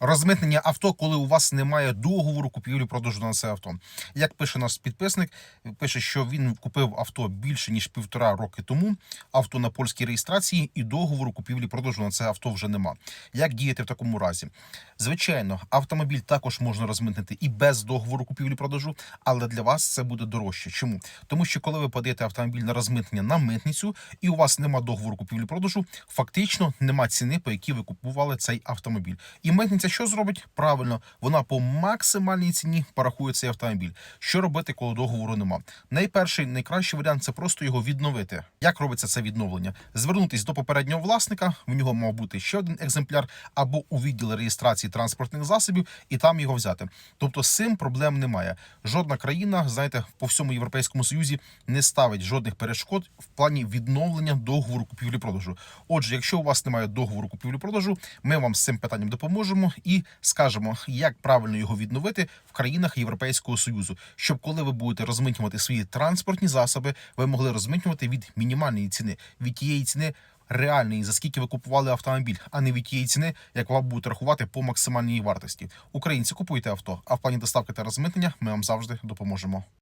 Розмитнення авто, коли у вас немає договору купівлі-продажу на це авто. Як пише наш підписник, пише, що він купив авто більше ніж півтора роки тому. Авто на польській реєстрації і договору купівлі-продажу на це авто вже нема. Як діяти в такому разі? Звичайно, автомобіль також можна розмитнити і без договору купівлі-продажу, але для вас це буде дорожче. Чому? Тому що коли ви подаєте автомобіль на розмитнення на митницю і у вас нема договору купівлі-продажу, фактично нема ціни, по якій ви купували цей автомобіль. І митниця що зробить? Правильно, вона по максимальній ціні порахує цей автомобіль. Що робити, коли договору нема? Найперший, найкращий варіант це просто його відновити. Як робиться це відновлення? Звернутись до попереднього власника, в нього мав бути ще один екземпляр, або у відділ реєстрації транспортних засобів, і там його взяти. Тобто з цим проблем немає. Жодна країна, знаєте, по всьому європейському союзі не ставить жодних перешкод в плані відновлення договору купівлі-продажу. Отже, якщо у вас немає договору купівлі-продажу, ми вам з цим питанням допоможемо і скажемо, як правильно його відновити в країнах Європейського союзу, щоб коли ви будете розмитнювати свої транспортні засоби, ви могли розмитнювати від мінімальної ціни, від тієї ціни. Реальної, за скільки ви купували автомобіль, а не від тієї ціни, як вам будуть рахувати по максимальній вартості. Українці купуйте авто, а в плані доставки та розмитнення ми вам завжди допоможемо.